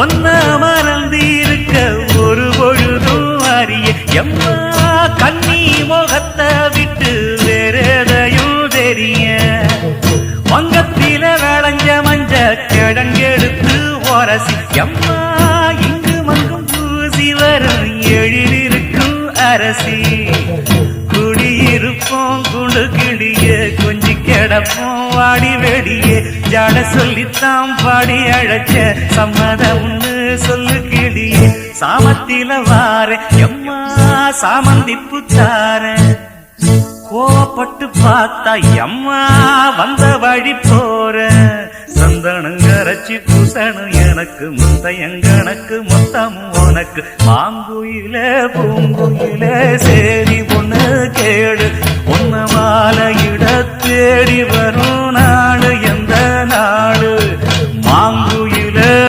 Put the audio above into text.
ஒன்ன மறந்திருக்க ஒரு பொழுதும் அறிய எம்மா கண்ணி முகத்தை விட்டு வேறதையும் தெரிய. வங்கத்தில விளைஞ்ச மஞ்ச கிடங்கெடுத்து உரசி. எம்மா இங்கு மங்கும் பூசி வரும் எழிலிருக்கும் அரசி. குடியிருப்போம் குழு கிளிய கொஞ்சம் கிடப்போம் வாடி வெடியே ஜாட சொல்லித்தான் பாடி அழைச்ச. சம்மதம்னு சொல்லு கிளியே. சாமத்தில வார. எம்மா சாமந்தி புத்தார கோவப்பட்டு பார்த்தா எம்மா வந்த வழி போற. சந்தனம் கரைச்சி பூசணும் எனக்கு முத்தையங்கணக்கு மொத்தமும் உனக்கு. மாங்குயில பூங்குயில சே தேடி வரும்.